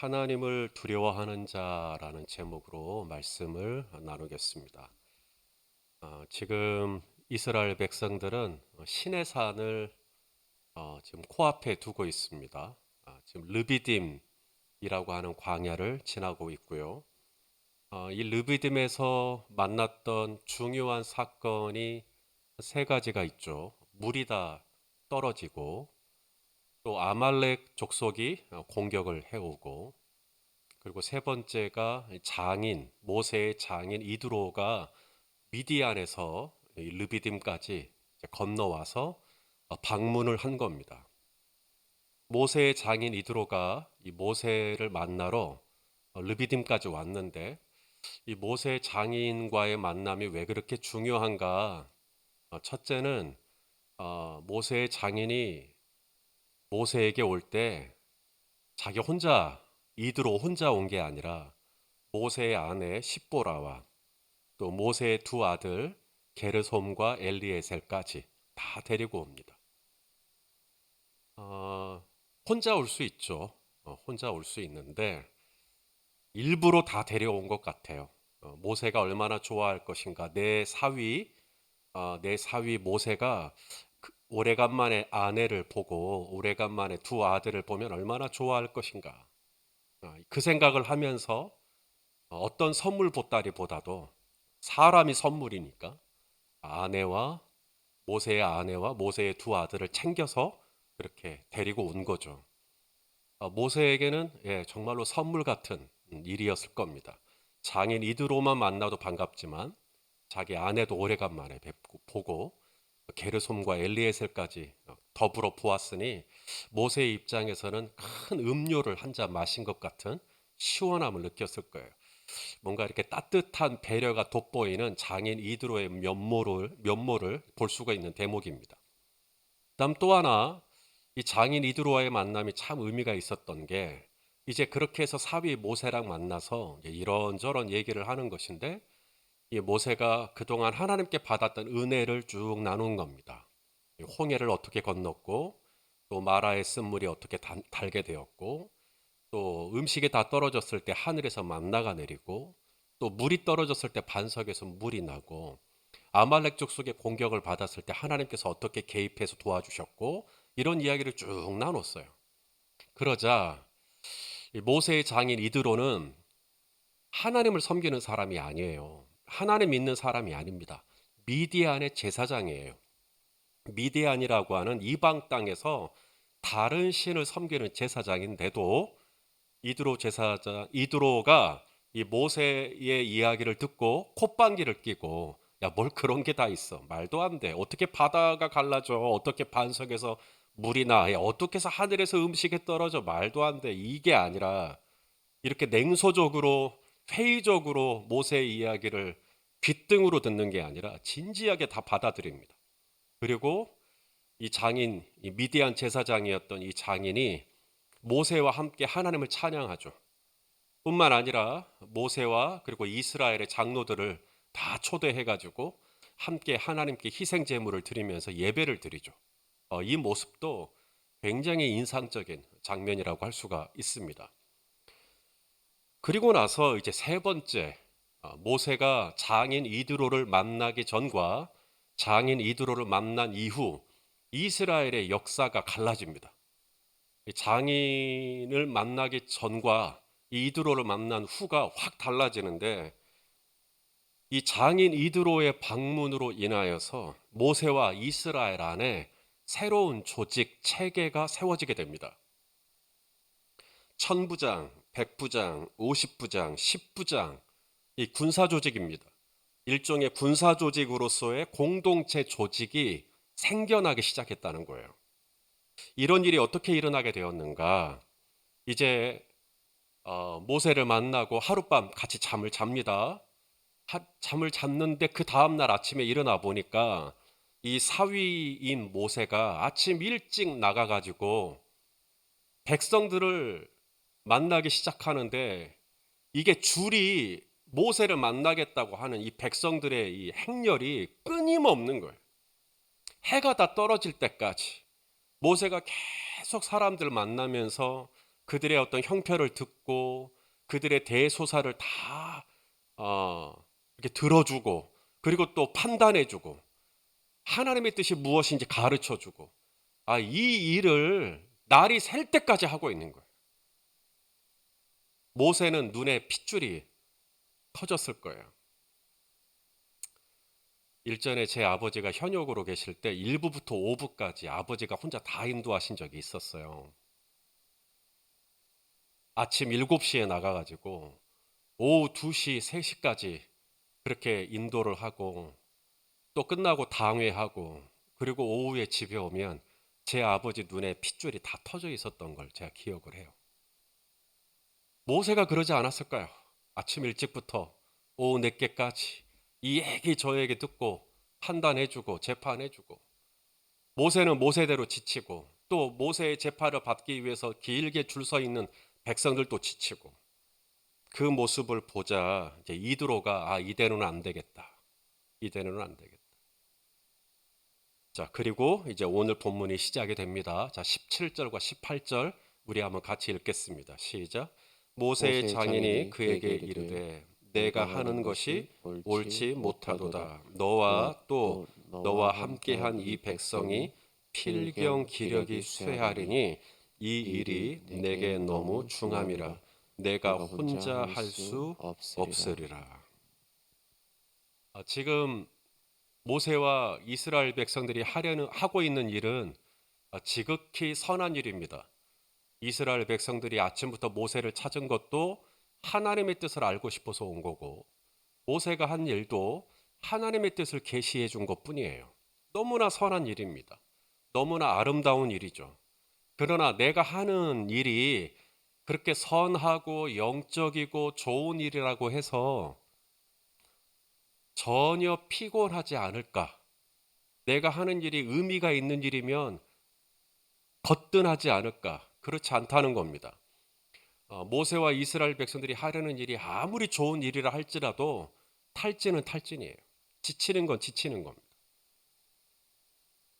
하나님을 두려워하는 자라는 제목으로 말씀을 나누겠습니다. 어, 지금 이스라엘 백성들은 신의 산을 어, 지금 코앞에 두고 있습니다. 아, 지금 르비딤이라고 하는 광야를 지나고 있고요. 어, 이 르비딤에서 만났던 중요한 사건이 세 가지가 있죠. 물이 다 떨어지고 또 아말렉 족속이 어, 공격을 해오고 그리고 세 번째가 장인 모세의 장인 이드로가 미디안에서 이 르비딤까지 건너와서 어, 방문을 한 겁니다. 모세의 장인 이드로가 이 모세를 만나러 어, 르비딤까지 왔는데 이 모세 장인과의 만남이 왜 그렇게 중요한가? 어, 첫째는 어, 모세의 장인이 모세에게 올 때 자기 혼자 이드로 혼자 온 게 아니라 모세의 아내 십보라와 또 모세의 두 아들 게르솜과 엘리에셀까지 다 데리고 옵니다. 어, 혼자 올 수 있죠. 어, 혼자 올 수 있는데 일부러 다 데려온 것 같아요. 어, 모세가 얼마나 좋아할 것인가. 내 사위, 어, 내 사위 모세가 그 오래간만에 아내를 보고 오래간만에 두 아들을 보면 얼마나 좋아할 것인가. 어, 그 생각을 하면서 어, 어떤 선물 보따리보다도 사람이 선물이니까 아내와 모세의 아내와 모세의 두 아들을 챙겨서 그렇게 데리고 온 거죠. 어, 모세에게는 예, 정말로 선물 같은 음, 일이었을 겁니다. 장인 이드로만 만나도 반갑지만 자기 아내도 오래간만에 뵙고 보고 게르솜과 엘리에셀까지 어, 더불어 보았으니 모세의 입장에서는 큰 음료를 한 잔 마신 것 같은 시원함을 느꼈을 거예요. 뭔가 이렇게 따뜻한 배려가 돋보이는 장인 이드로의 면모를 면모를 볼 수가 있는 대목입니다. 다음 또 하나 이 장인 이드로와의 만남이 참 의미가 있었던 게 이제 그렇게 해서 사위 모세랑 만나서 이런저런 얘기를 하는 것인데 이 모세가 그동안 하나님께 받았던 은혜를 쭉 나눈 겁니다. 이 홍해를 어떻게 건넜고 또 마라의 쓴물이 어떻게 단- 달게 되었고 또 음식이 다 떨어졌을 때 하늘에서 만나가 내리고 또 물이 떨어졌을 때 반석에서 물이 나고 아말렉 족속의 공격을 받았을 때 하나님께서 어떻게 개입해서 도와주셨고 이런 이야기를 쭉 나눴어요. 그러자 이 모세의 장인 이드로는 하나님을 섬기는 사람이 아니에요. 하나님 믿는 사람이 아닙니다. 미디안의 제사장이에요. 미디안이라고 하는 이방 땅에서 다른 신을 섬기는 제사장인데도 이드로 제사장 이드로가 이 모세의 이야기를 듣고 콧방귀를 뀌고 야 뭘 그런 게 다 있어? 말도 안 돼. 어떻게 바다가 갈라져? 어떻게 반석에서 물이 나? 야, 어떻게 해서 하늘에서 음식이 떨어져? 말도 안 돼. 이게 아니라 이렇게 냉소적으로 회의적으로 모세의 이야기를 귓등으로 듣는 게 아니라 진지하게 다 받아들입니다. 그리고 이 장인, 이 미디안 제사장이었던 이 장인이 모세와 함께 하나님을 찬양하죠. 뿐만 아니라 모세와 그리고 이스라엘의 장로들을 다 초대해 가지고 함께 하나님께 희생 제물을 드리면서 예배를 드리죠. 어, 이 모습도 굉장히 인상적인 장면이라고 할 수가 있습니다. 그리고 나서 이제 세 번째 어, 모세가 장인 이드로를 만나기 전과 장인 이드로를 만난 이후 이스라엘의 역사가 갈라집니다. 이 장인을 만나기 전과 이 이드로를 만난 후가 확 달라지는데 이 장인 이드로의 방문으로 인하여서 모세와 이스라엘 안에 새로운 조직 체계가 세워지게 됩니다. 천부장, 백부장, 오십부장, 십부장 이 군사 조직입니다. 일종의 군사 조직으로서의 공동체 조직이 생겨나기 시작했다는 거예요. 이런 일이 어떻게 일어나게 되었는가? 이제 어, 모세를 만나고 하룻밤 같이 잠을 잡니다. 하- 잠을 잤는데 그 다음 날 아침에 일어나 보니까 이 사위인 모세가 아침 일찍 나가 가지고 백성들을 만나기 시작하는데 이게 줄이 모세를 만나겠다고 하는 이 백성들의 이 행렬이 끊임없는 거예요. 해가 다 떨어질 때까지 모세가 계속 사람들 만나면서 그들의 어떤 형편을 듣고 그들의 대소사를 다 어, 이렇게 들어주고 그리고 또 판단해주고 하나님의 뜻이 무엇인지 가르쳐주고 아, 이 일을 날이 셀 때까지 하고 있는 거예요. 모세는 눈에 핏줄이 터졌을 거예요. 일전에 제 아버지가 현역으로 계실 때 1부부터 5부까지 아버지가 혼자 다 인도하신 적이 있었어요. 아침 7시에 나가가지고 오후 2시, 3시까지 그렇게 인도를 하고 또 끝나고 당회하고 그리고 오후에 집에 오면 제 아버지 눈에 핏줄이 다 터져 있었던 걸 제가 기억을 해요. 모세가 그러지 않았을까요? 아침 일찍부터 오후 늦게까지 이 얘기 저 얘기 듣고 판단해주고 재판해주고 모세는 모세대로 지치고 또 모세의 재판을 받기 위해서 길게 줄 서 있는 백성들도 지치고 그 모습을 보자 이제 이드로가 아 이대로는 안 되겠다. 이대로는 안 되겠다. 자, 그리고 이제 오늘 본문이 시작이 됩니다. 자, 17절과 18절 우리 한번 같이 읽겠습니다. 시작. 모세의 장인이 그에게 이르되 내가 하는 것이 옳지 못하도다. 너와 또 너와 함께한 이 백성이 필경 기력이 쇠하리니 이 일이 내게 너무 중함이라 내가 혼자 할 수 없으리라. 아, 지금 모세와 이스라엘 백성들이 하려는 하고 있는 일은 아, 지극히 선한 일입니다. 이스라엘 백성들이 아침부터 모세를 찾은 것도 하나님의 뜻을 알고 싶어서 온 거고 모세가 한 일도 하나님의 뜻을 계시해 준 것뿐이에요. 너무나 선한 일입니다. 너무나 아름다운 일이죠. 그러나 내가 하는 일이 그렇게 선하고 영적이고 좋은 일이라고 해서 전혀 피곤하지 않을까? 내가 하는 일이 의미가 있는 일이면 거뜬하지 않을까? 그렇지 않다는 겁니다. 어, 모세와 이스라엘 백성들이 하려는 일이 아무리 좋은 일이라 할지라도 탈진은 탈진이에요. 지치는 건 지치는 겁니다.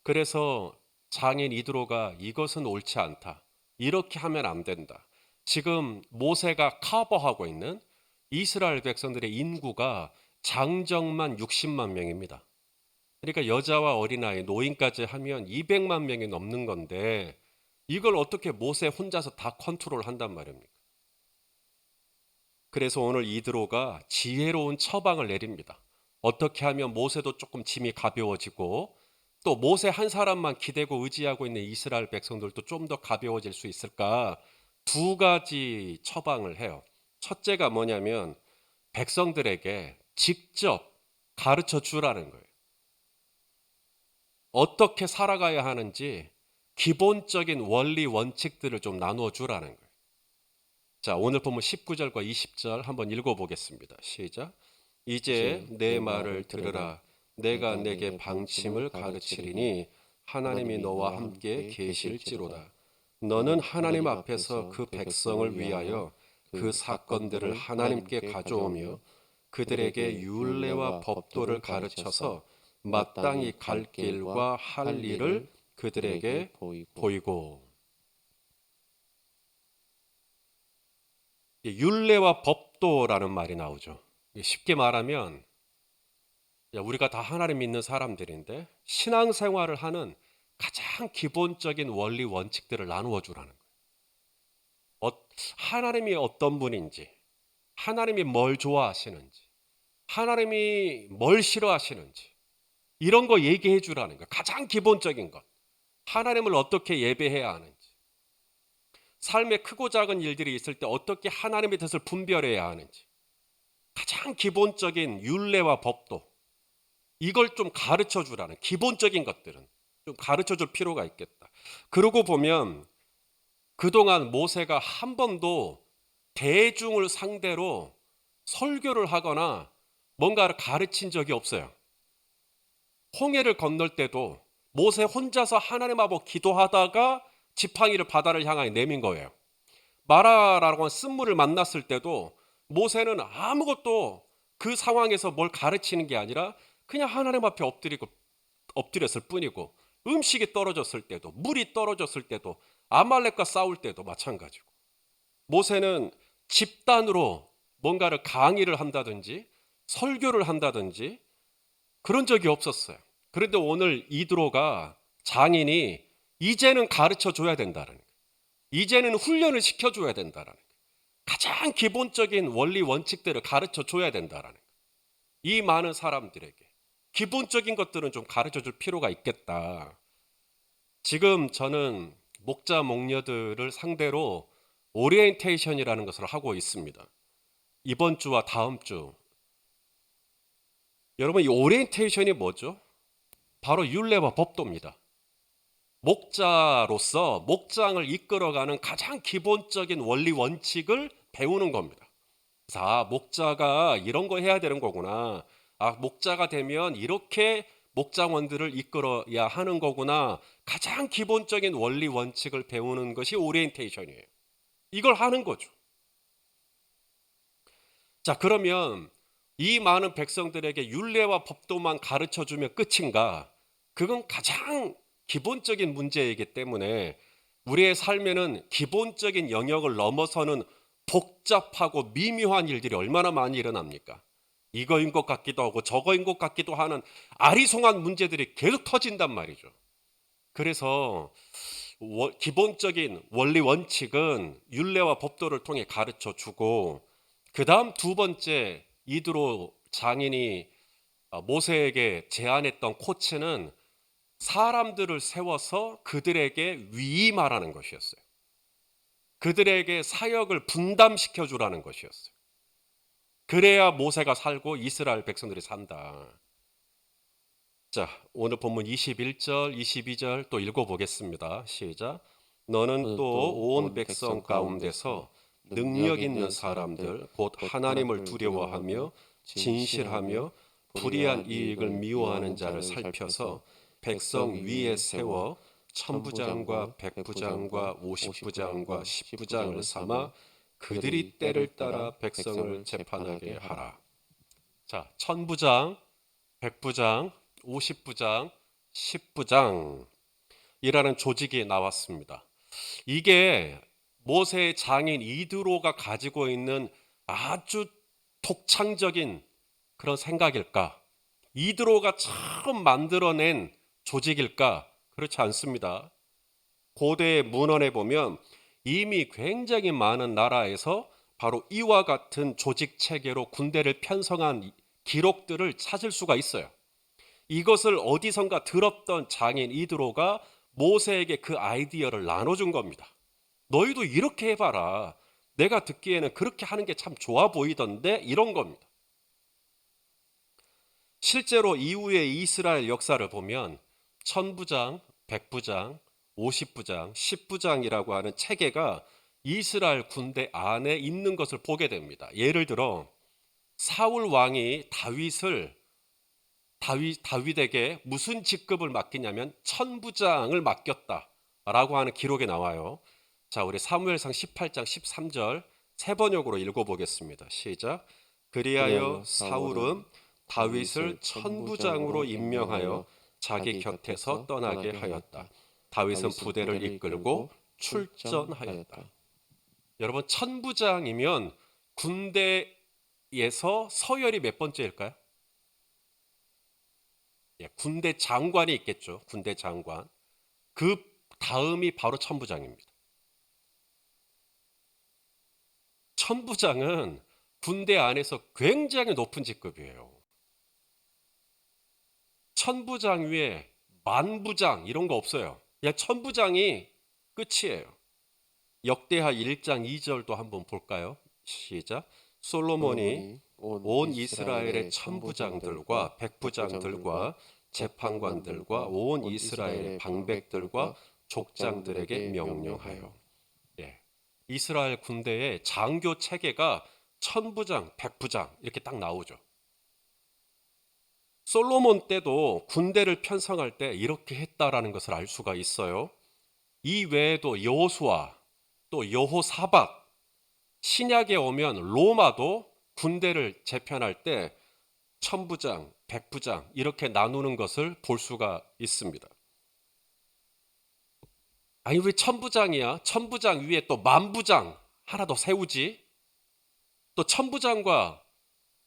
그래서 장인 이드로가 이것은 옳지 않다. 이렇게 하면 안 된다. 지금 모세가 커버하고 있는 이스라엘 백성들의 인구가 장정만 60만 명입니다. 그러니까 여자와 어린아이, 노인까지 하면 200만 명이 넘는 건데 이걸 어떻게 모세 혼자서 다 컨트롤 한단 말입니까? 그래서 오늘 이드로가 지혜로운 처방을 내립니다. 어떻게 하면 모세도 조금 짐이 가벼워지고 또 모세 한 사람만 기대고 의지하고 있는 이스라엘 백성들도 좀 더 가벼워질 수 있을까? 두 가지 처방을 해요. 첫째가 뭐냐면 백성들에게 직접 가르쳐 주라는 거예요. 어떻게 살아가야 하는지 기본적인 원리 원칙들을 좀 나누어 주라는 거예요. 자, 오늘 보면 19절과 20절 한번 읽어 보겠습니다. 시작. 이제 내 말을 들으라. 내가 내게 방침을 가르치리니 하나님이 너와 함께 계실지로다. 너는 하나님 앞에서 그 백성을 위하여 그 사건들을 하나님께 가져오며 그들에게 율례와 법도를 가르쳐서 마땅히 갈 길과 할 일을 그들에게 보이고 율례와 법도라는 말이 나오죠. 쉽게 말하면 우리가 다 하나님 믿는 사람들인데 신앙생활을 하는 가장 기본적인 원리 원칙들을 나누어 주라는 거예요. 어, 하나님이 어떤 분인지, 하나님이 뭘 좋아하시는지, 하나님이 뭘 싫어하시는지 이런 거 얘기해 주라는 거예요. 가장 기본적인 것. 하나님을 어떻게 예배해야 하는지. 삶에 크고 작은 일들이 있을 때 어떻게 하나님의 뜻을 분별해야 하는지. 가장 기본적인 율례와 법도 이걸 좀 가르쳐 주라는 기본적인 것들은 좀 가르쳐 줄 필요가 있겠다. 그러고 보면 그동안 모세가 한 번도 대중을 상대로 설교를 하거나 뭔가를 가르친 적이 없어요. 홍해를 건널 때도 모세 혼자서 하나님 앞에 기도하다가 지팡이를 바다를 향하여 내민 거예요. 마라라고 하는 쓴물을 만났을 때도 모세는 아무것도 그 상황에서 뭘 가르치는 게 아니라 그냥 하나님 앞에 엎드리고 엎드렸을 뿐이고 음식이 떨어졌을 때도 물이 떨어졌을 때도 아말렉과 싸울 때도 마찬가지고 모세는 집단으로 뭔가를 강의를 한다든지 설교를 한다든지 그런 적이 없었어요. 그런데 오늘 이드로가 장인이 이제는 가르쳐 줘야 된다는. 이제는 훈련을 시켜 줘야 된다는. 가장 기본적인 원리 원칙들을 가르쳐 줘야 된다는. 이 많은 사람들에게 기본적인 것들은 좀 가르쳐 줄 필요가 있겠다. 지금 저는 목자 목녀들을 상대로 오리엔테이션이라는 것을 하고 있습니다. 이번 주와 다음 주. 여러분 이 오리엔테이션이 뭐죠? 바로 율례와 법도입니다. 목자로서 목장을 이끌어가는 가장 기본적인 원리 원칙을 배우는 겁니다. 아, 목자가 이런 거 해야 되는 거구나. 아, 목자가 되면 이렇게 목장원들을 이끌어야 하는 거구나. 가장 기본적인 원리 원칙을 배우는 것이 오리엔테이션이에요. 이걸 하는 거죠. 자, 그러면 이 많은 백성들에게 율례와 법도만 가르쳐 주면 끝인가? 그건 가장 기본적인 문제이기 때문에 우리의 삶에는 기본적인 영역을 넘어서는 복잡하고 미묘한 일들이 얼마나 많이 일어납니까? 이거인 것 같기도 하고 저거인 것 같기도 하는 아리송한 문제들이 계속 터진단 말이죠. 그래서 워- 기본적인 원리 원칙은 율례와 법도를 통해 가르쳐 주고 그 다음 두 번째 이드로 장인이 어, 모세에게 제안했던 코치는 사람들을 세워서 그들에게 위임하라는 것이었어요. 그들에게 사역을 분담시켜 주라는 것이었어요. 그래야 모세가 살고 이스라엘 백성들이 산다. 자, 오늘 본문 21절, 22절 또 읽어 보겠습니다. 시작. 너는 또 온 백성 가운데서 능력 있는 사람들 곧 하나님을 두려워하며 진실하며 불의한 이익을 미워하는 자를 살펴서 백성 위에 세워 천부장과 백부장과 오십부장과 십부장을 삼아 그들이 때를 따라 백성을 재판하게 하라. 자, 천부장, 백부장, 오십부장, 십부장이라는 조직이 나왔습니다. 이게 모세의 장인 이드로가 가지고 있는 아주 독창적인 그런 생각일까? 이드로가 처음 만들어낸 조직일까? 그렇지 않습니다. 고대 문헌에 보면 이미 굉장히 많은 나라에서 바로 이와 같은 조직 체계로 군대를 편성한 기록들을 찾을 수가 있어요. 이것을 어디선가 들었던 장인 이드로가 모세에게 그 아이디어를 나눠준 겁니다. 너희도 이렇게 해봐라. 내가 듣기에는 그렇게 하는 게 참 좋아 보이던데 이런 겁니다. 실제로 이후의 이스라엘 역사를 보면 천부장, 백부장, 오십부장, 십부장이라고 하는 체계가 이스라엘 군대 안에 있는 것을 보게 됩니다. 예를 들어 사울 왕이 다윗을 다윗 다윗에게 무슨 직급을 맡기냐면 천부장을 맡겼다라고 하는 기록에 나와요. 자, 우리 사무엘상 18장 13절 세 번역으로 읽어 보겠습니다. 시작. 그리하여 사울은 다윗을 천부장으로 임명하여 자기 곁에서 떠나게 하였다. 다윗은 부대를 이끌고 출전하였다. 여러분 천부장이면 군대에서 서열이 몇 번째일까요? 예, 군대 장관이 있겠죠. 군대 장관. 그 다음이 바로 천부장입니다. 천부장은 군대 안에서 굉장히 높은 직급이에요. 천부장 위에 만부장 이런 거 없어요. 그냥 천부장이 끝이에요. 역대하 1장 2절도 한번 볼까요? 시작. 솔로몬이 온 이스라엘의 천부장들과 백부장들과 재판관들과 온 이스라엘의 방백들과 족장들에게 명령하여 예. 이스라엘 군대의 장교 체계가 천부장, 백부장 이렇게 딱 나오죠. 솔로몬 때도 군대를 편성할 때 이렇게 했다라는 것을 알 수가 있어요. 이 외에도 여호수아 또 여호사박 신약에 오면 로마도 군대를 재편할 때 천부장, 백부장 이렇게 나누는 것을 볼 수가 있습니다. 아니 왜 천부장이야? 천부장 위에 또 만부장 하나 더 세우지. 또 천부장과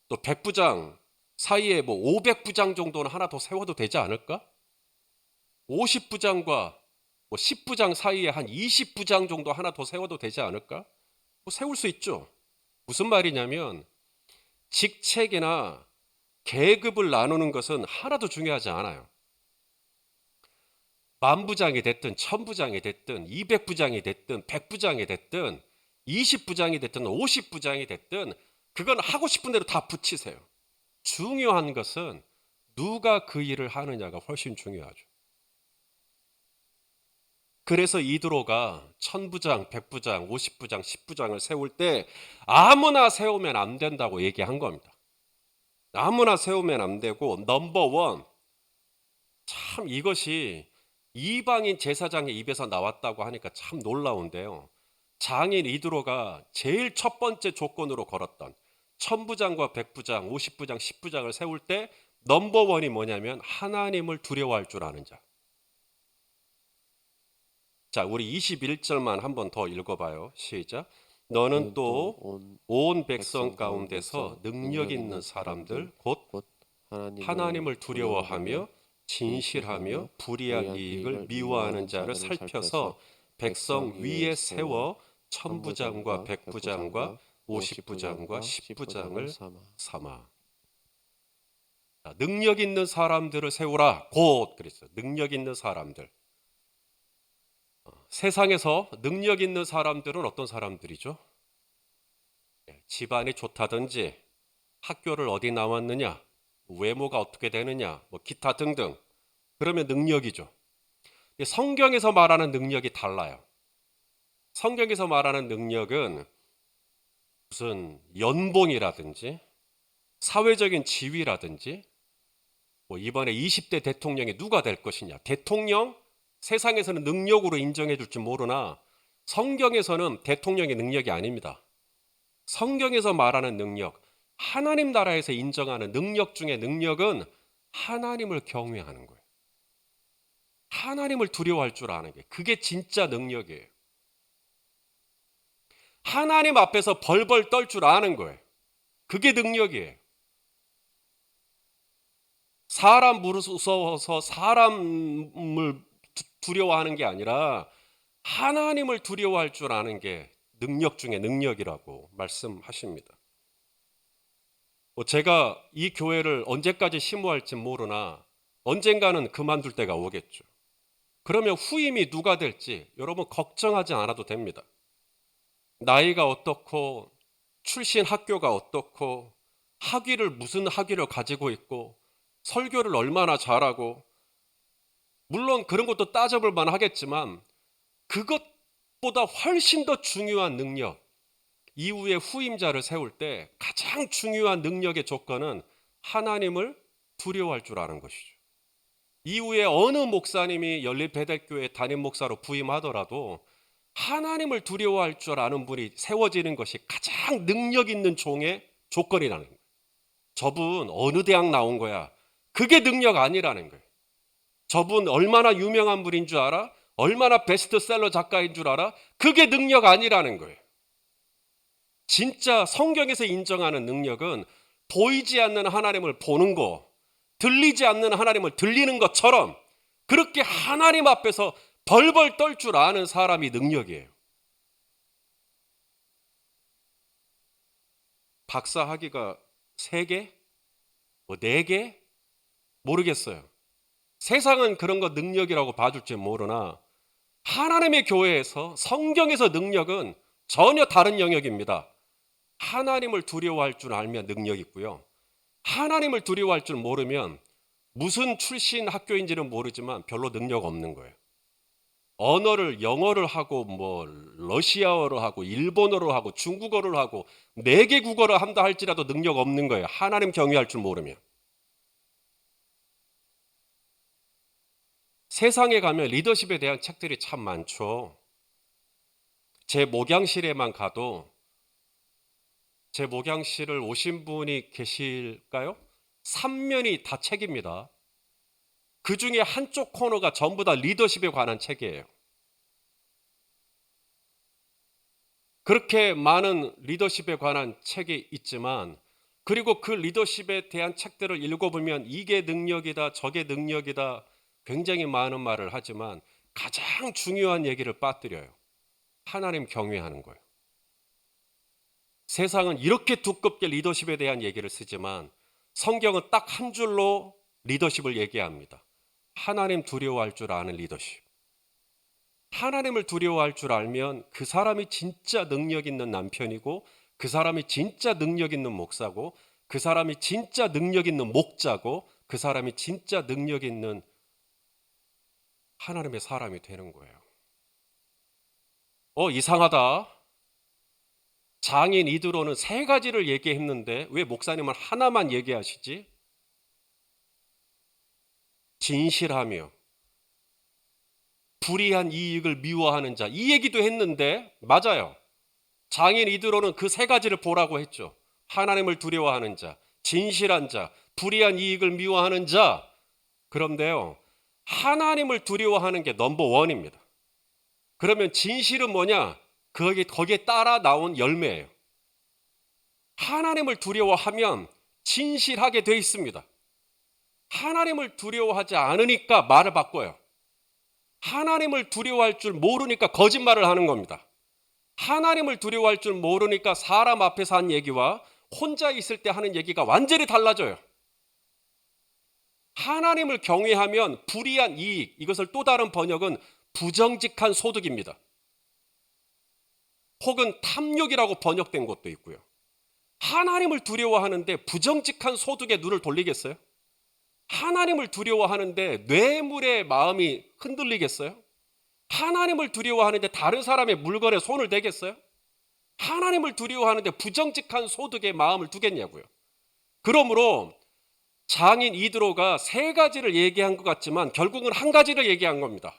또 백부장 사이에 뭐 500부장 정도는 하나 더 세워도 되지 않을까? 50부장과 뭐 10부장 사이에 한 20부장 정도 하나 더 세워도 되지 않을까? 뭐 세울 수 있죠. 무슨 말이냐면 직책이나 계급을 나누는 것은 하나도 중요하지 않아요. 만부장이 됐든 천부장이 됐든 200부장이 됐든 100부장이 됐든 20부장이 됐든 50부장이 됐든 그건 하고 싶은 대로 다 붙이세요. 중요한 것은 누가 그 일을 하느냐가 훨씬 중요하죠. 그래서 이드로가 천부장, 백부장, 오십부장, 십부장을 세울 때 아무나 세우면 안 된다고 얘기한 겁니다. 아무나 세우면 안 되고 넘버원 참 이것이 이방인 제사장의 입에서 나왔다고 하니까 참 놀라운데요. 장인 이드로가 제일 첫 번째 조건으로 걸었던 천부장과 백부장, 오십부장, 십부장을 세울 때 넘버원이 뭐냐면 하나님을 두려워할 줄 아는 자. 자, 우리 21절만 한 번 더 읽어봐요. 시작. 너는 또온온 백성 가운데서 능력 있는 사람들 곧 하나님을 두려워하며 진실하며 불의한 이익을 미워하는 자를 살펴서 백성 위에 세워 천부장과 백부장과 오십부장과 십부장을 삼아. 자, 능력 있는 사람들을 세우라. 곧 그랬어요. 능력 있는 사람들. 어, 세상에서 능력 있는 사람들은 어떤 사람들이죠? 예, 집안이 좋다든지 학교를 어디 나왔느냐, 외모가 어떻게 되느냐, 뭐 기타 등등. 그러면 능력이죠. 성경에서 말하는 능력이 달라요. 성경에서 말하는 능력은 무슨 연봉이라든지 사회적인 지위라든지 뭐 이번에 20대 대통령이 누가 될 것이냐. 대통령 세상에서는 능력으로 인정해 줄지 모르나 성경에서는 대통령의 능력이 아닙니다. 성경에서 말하는 능력, 하나님 나라에서 인정하는 능력 중에 능력은 하나님을 경외하는 거예요. 하나님을 두려워할 줄 아는 게 그게 진짜 능력이에요. 하나님 앞에서 벌벌 떨 줄 아는 거예요. 그게 능력이에요. 사람 무서워서 사람을 두- 두려워하는 게 아니라 하나님을 두려워할 줄 아는 게 능력 중에 능력이라고 말씀하십니다. 뭐 제가 이 교회를 언제까지 심호할지 모르나 언젠가는 그만둘 때가 오겠죠. 그러면 후임이 누가 될지 여러분 걱정하지 않아도 됩니다. 나이가 어떻고 출신 학교가 어떻고 학위를 무슨 학위를 가지고 있고 설교를 얼마나 잘하고 물론 그런 것도 따져볼 만 하겠지만 그것보다 훨씬 더 중요한 능력 이후에 후임자를 세울 때 가장 중요한 능력의 조건은 하나님을 두려워할 줄 아는 것이죠. 이후에 어느 목사님이 연립배달교회 담임 목사로 부임하더라도 하나님을 두려워할 줄 아는 분이 세워지는 것이 가장 능력 있는 종의 조건이라는 거예요. 저분 어느 대학 나온 거야? 그게 능력 아니라는 거예요. 저분 얼마나 유명한 분인 줄 알아? 얼마나 베스트셀러 작가인 줄 알아? 그게 능력 아니라는 거예요. 진짜 성경에서 인정하는 능력은 보이지 않는 하나님을 보는 거, 들리지 않는 하나님을 들리는 것처럼 그렇게 하나님 앞에서 벌벌 떨 줄 아는 사람이 능력이에요. 박사 학위가 세 개? 뭐네 개? 모르겠어요. 세상은 그런 거 능력이라고 봐줄지 모르나 하나님의 교회에서 성경에서 능력은 전혀 다른 영역입니다. 하나님을 두려워할 줄 알면 능력 있고요. 하나님을 두려워할 줄 모르면 무슨 출신 학교인지는 모르지만 별로 능력 없는 거예요. 언어를 영어를 하고 뭐 러시아어를 하고 일본어를 하고 중국어를 하고 네 개 국어를 한다 할지라도 능력 없는 거예요. 하나님 경외할 줄 모르면. 세상에 가면 리더십에 대한 책들이 참 많죠. 제 목양실에만 가도 제 목양실을 오신 분이 계실까요? 3면이 다 책입니다. 그 중에 한쪽 코너가 전부 다 리더십에 관한 책이에요. 그렇게 많은 리더십에 관한 책이 있지만 그리고 그 리더십에 대한 책들을 읽어보면 이게 능력이다, 저게 능력이다 굉장히 많은 말을 하지만 가장 중요한 얘기를 빠뜨려요. 하나님 경외하는 거예요. 세상은 이렇게 두껍게 리더십에 대한 얘기를 쓰지만 성경은 딱 한 줄로 리더십을 얘기합니다. 하나님 두려워할 줄 아는 리더십. 하나님을 두려워할 줄 알면 그 사람이 진짜 능력 있는 남편이고 그 사람이 진짜 능력 있는 목사고 그 사람이 진짜 능력 있는 목자고 그 사람이 진짜 능력 있는 하나님의 사람이 되는 거예요. 어, 이상하다. 장인 이드로는 세 가지를 얘기했는데 왜 목사님은 하나만 얘기하시지? 진실하며 불이한 이익을 미워하는 자. 이 얘기도 했는데 맞아요. 장인 이드로는 그 세 가지를 보라고 했죠. 하나님을 두려워하는 자, 진실한 자, 불이한 이익을 미워하는 자. 그런데요. 하나님을 두려워하는 게 넘버 원입니다. 그러면 진실은 뭐냐? 거기, 거기에 따라 나온 열매예요. 하나님을 두려워하면 진실하게 돼 있습니다. 하나님을 두려워하지 않으니까 말을 바꿔요. 하나님을 두려워할 줄 모르니까 거짓말을 하는 겁니다. 하나님을 두려워할 줄 모르니까 사람 앞에서 한 얘기와 혼자 있을 때 하는 얘기가 완전히 달라져요. 하나님을 경외하면 불이한 이익, 이것을 또 다른 번역은 부정직한 소득입니다. 혹은 탐욕이라고 번역된 것도 있고요. 하나님을 두려워하는데 부정직한 소득에 눈을 돌리겠어요? 하나님을 두려워하는데 뇌물의 마음이 흔들리겠어요? 하나님을 두려워하는데 다른 사람의 물건에 손을 대겠어요? 하나님을 두려워하는데 부정직한 소득에 마음을 두겠냐고요. 그러므로 장인 이드로가 세 가지를 얘기한 것 같지만 결국은 한 가지를 얘기한 겁니다.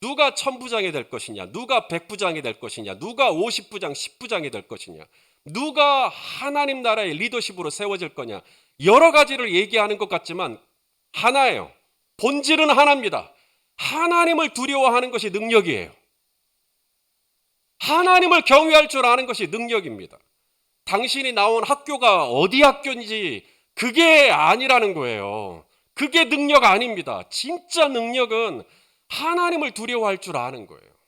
누가 천부장이 될 것이냐, 누가 백부장이 될 것이냐, 누가 오십부장, 십부장이 될 것이냐, 누가 하나님 나라의 리더십으로 세워질 거냐, 여러 가지를 얘기하는 것 같지만 하나예요. 본질은 하나입니다. 하나님을 두려워하는 것이 능력이에요. 하나님을 경외할 줄 아는 것이 능력입니다. 당신이 나온 학교가 어디 학교인지 그게 아니라는 거예요. 그게 능력 아닙니다. 진짜 능력은 하나님을 두려워할 줄 아는 거예요.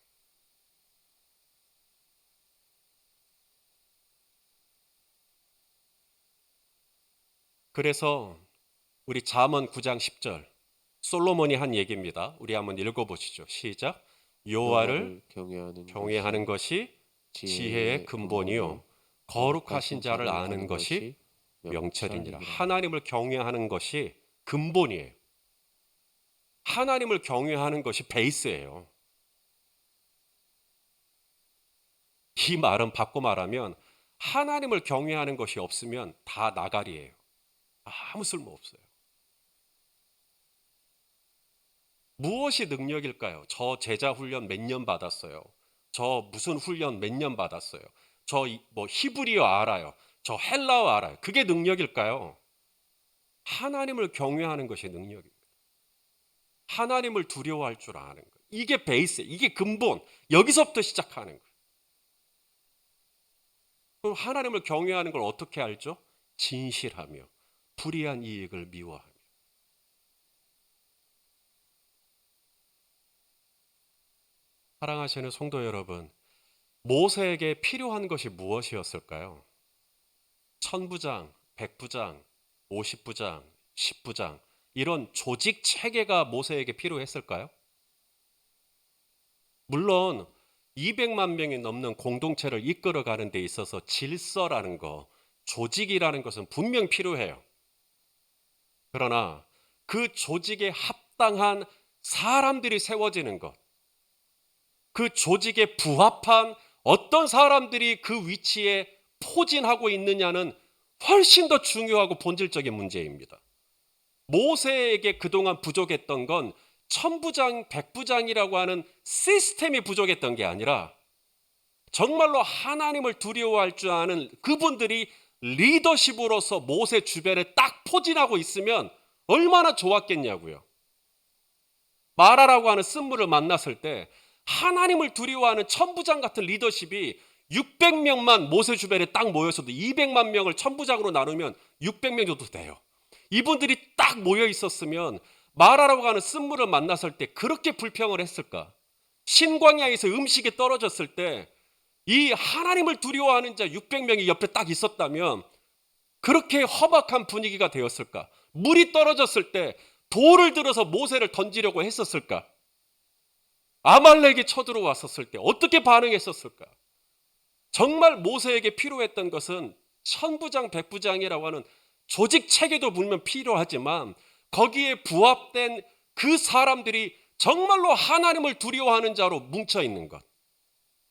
그래서 우리 잠언 9장 10절 솔로몬이 한 얘기입니다. 우리 한번 읽어 보시죠. 시작. 여호와를 경외하는, 경외하는 것이 지혜의 근본이요 거룩하신 자를 아는 것이 명철이니라. 하나님을 경외하는 것이 근본이에요. 하나님을 경외하는 것이 베이스예요. 이 말은 바꿔 말하면 하나님을 경외하는 것이 없으면 다 나가리예요. 아무 쓸모 없어요. 무엇이 능력일까요? 저 제자 훈련 몇 년 받았어요. 저 무슨 훈련 몇 년 받았어요. 저 뭐 히브리어 알아요. 저 헬라어 알아요. 그게 능력일까요? 하나님을 경외하는 것이 능력입니다. 하나님을 두려워할 줄 아는 것. 이게 베이스, 이게 근본. 여기서부터 시작하는 거예요. 그럼 하나님을 경외하는 걸 어떻게 알죠? 진실하며 불의한 이익을 미워하며. 사랑하시는 성도 여러분, 모세에게 필요한 것이 무엇이었을까요? 천부장, 백부장, 오십부장, 십부장 이런 조직 체계가 모세에게 필요했을까요? 물론 200만 명이 넘는 공동체를 이끌어가는 데 있어서 질서라는 거, 조직이라는 것은 분명 필요해요. 그러나 그 조직에 합당한 사람들이 세워지는 것, 그 조직에 부합한 어떤 사람들이 그 위치에 포진하고 있느냐는 훨씬 더 중요하고 본질적인 문제입니다. 모세에게 그동안 부족했던 건 천부장, 백부장이라고 하는 시스템이 부족했던 게 아니라 정말로 하나님을 두려워할 줄 아는 그분들이 리더십으로서 모세 주변에 딱 포진하고 있으면 얼마나 좋았겠냐고요. 마라라고 하는 쓴물을 만났을 때 하나님을 두려워하는 천부장 같은 리더십이 600명만 모세 주변에 딱 모였어도 200만 명을 천부장으로 나누면 600명 정도 돼요. 이분들이 딱 모여 있었으면 마라라고 하는 쓴물을 만났을 때 그렇게 불평을 했을까? 신광야에서 음식이 떨어졌을 때 이 하나님을 두려워하는 자 600명이 옆에 딱 있었다면 그렇게 허박한 분위기가 되었을까? 물이 떨어졌을 때 돌을 들어서 모세를 던지려고 했었을까? 아말렉이 쳐들어왔었을 때 어떻게 반응했었을까? 정말 모세에게 필요했던 것은 천부장, 백부장이라고 하는 조직 체계도 물론 필요하지만 거기에 부합된 그 사람들이 정말로 하나님을 두려워하는 자로 뭉쳐 있는 것.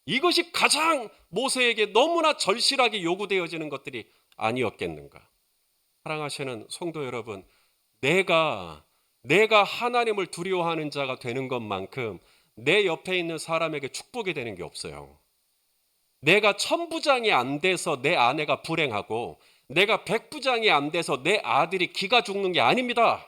이것이 가장 모세에게 너무나 절실하게 요구되어지는 것들이 아니었겠는가. 사랑하시는 성도 여러분, 내가 내가 하나님을 두려워하는 자가 되는 것만큼 내 옆에 있는 사람에게 축복이 되는 게 없어요. 내가 천부장이 안 돼서 내 아내가 불행하고 내가 백부장이 안 돼서 내 아들이 기가 죽는 게 아닙니다.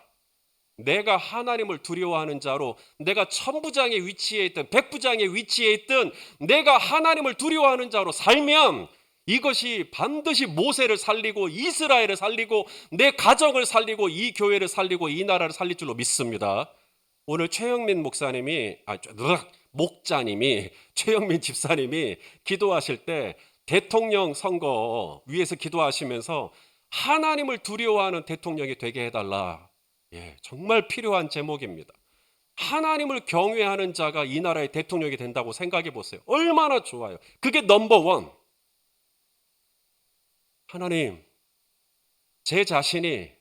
내가 하나님을 두려워하는 자로 내가 천부장의 위치에 있든 백부장의 위치에 있든 내가 하나님을 두려워하는 자로 살면 이것이 반드시 모세를 살리고 이스라엘을 살리고 내 가정을 살리고 이 교회를 살리고 이 나라를 살릴 줄로 믿습니다. 오늘 최영민 목사님이 아 목자님이 최영민 집사님이 기도하실 때 대통령 선거 위에서 기도하시면서 하나님을 두려워하는 대통령이 되게 해달라. 예, 정말 필요한 제목입니다. 하나님을 경외하는 자가 이 나라의 대통령이 된다고 생각해 보세요. 얼마나 좋아요. 그게 넘버 원. 하나님, 제 자신이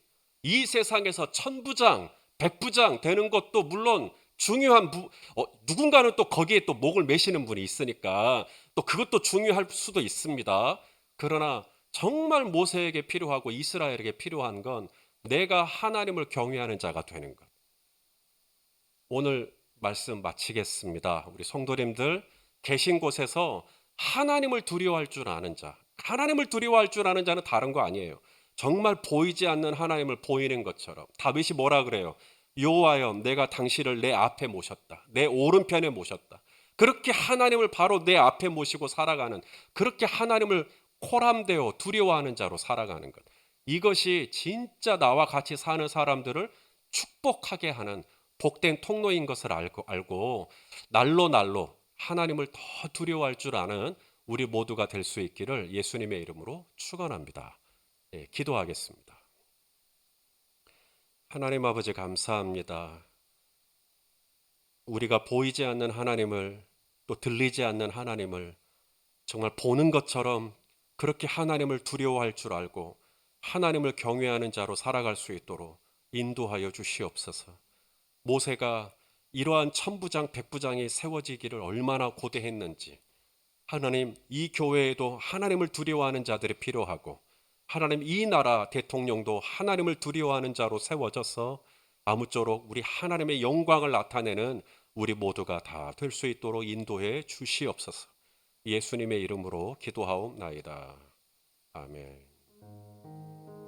이 세상에서 천부장, 백부장 되는 것도 물론 중요한 부, 어, 누군가는 또 거기에 또 목을 매시는 분이 있으니까 또 그것도 중요할 수도 있습니다. 그러나 정말 모세에게 필요하고 이스라엘에게 필요한 건 내가 하나님을 경외하는 자가 되는 것. 오늘 말씀 마치겠습니다. 우리 성도님들 계신 곳에서 하나님을 두려워할 줄 아는 자, 하나님을 두려워할 줄 아는 자는 다른 거 아니에요. 정말 보이지 않는 하나님을 보이는 것처럼 다윗이 뭐라 그래요? 여호와여 내가 당신을 내 앞에 모셨다. 내 오른편에 모셨다. 그렇게 하나님을 바로 내 앞에 모시고 살아가는 그렇게 하나님을 코람되어 두려워하는 자로 살아가는 것. 이것이 진짜 나와 같이 사는 사람들을 축복하게 하는 복된 통로인 것을 알고, 알고 날로 날로 하나님을 더 두려워할 줄 아는 우리 모두가 될 수 있기를 예수님의 이름으로 축원합니다. 예, 기도하겠습니다. 하나님 아버지 감사합니다. 우리가 보이지 않는 하나님을 또 들리지 않는 하나님을 정말 보는 것처럼 그렇게 하나님을 두려워할 줄 알고 하나님을 경외하는 자로 살아갈 수 있도록 인도하여 주시옵소서. 모세가 이러한 천부장 백부장이 세워지기를 얼마나 고대했는지 하나님 이 교회에도 하나님을 두려워하는 자들이 필요하고 하나님 이 나라 대통령도 하나님을 두려워하는 자로 세워져서 아무쪼록 우리 하나님의 영광을 나타내는 우리 모두가 다 될 수 있도록 인도해 주시옵소서. 예수님의 이름으로 기도하옵나이다. 아멘.